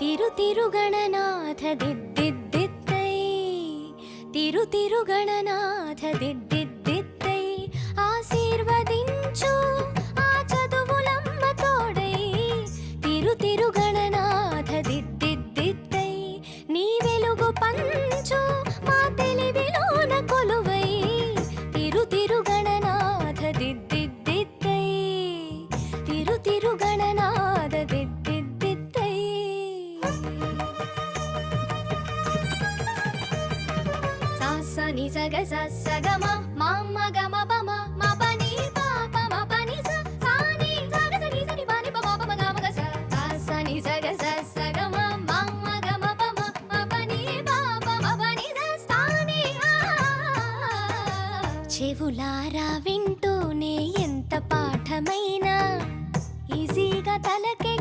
తిరు తిరుగణనాథ దిద్దిద్దిత్తై. తిరు తిరుగణనాథ దిద్దిద్దిత్తై. ఆశీర్వదించు ఆ చదువులమ్మ తోడై. తిరు తిరుగణనాథ దిద్దిద్దిత్తై. నీ వెలుగు పంచు ని స గ స స గ మ మ మ గ మ ప మ మ ప ని ప ప మ ప ని స సా ని స గ స ని స ని ప ని ప మ ప మ గ మ గ స స స ని స గ స స గ మ మ మ గ మ ప మ మ ప ని ప ప మ ప ని స సా ని ఆ చెవులారా వింటూనే ఎంత పాఠమైనా ఈజీగా తలకే